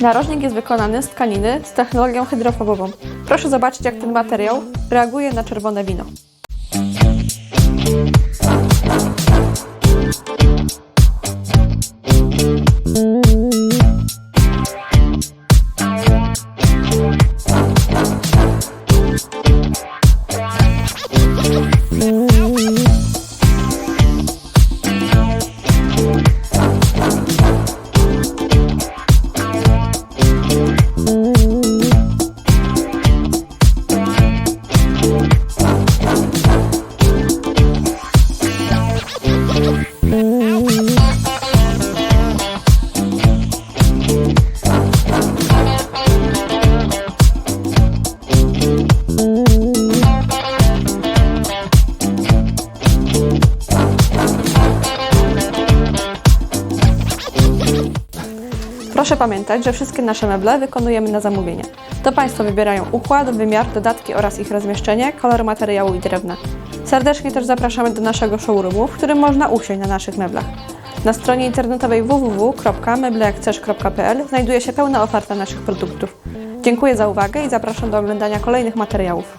Narożnik jest wykonany z tkaniny z technologią hydrofobową. Proszę zobaczyć, jak ten materiał reaguje na czerwone wino. Proszę pamiętać, że wszystkie nasze meble wykonujemy na zamówienie. To Państwo wybierają układ, wymiar, dodatki oraz ich rozmieszczenie, kolor materiału i drewna. Serdecznie też zapraszamy do naszego showroomu, w którym można usiąść na naszych meblach. Na stronie internetowej www.meblejakcesz.pl znajduje się pełna oferta naszych produktów. Dziękuję za uwagę i zapraszam do oglądania kolejnych materiałów.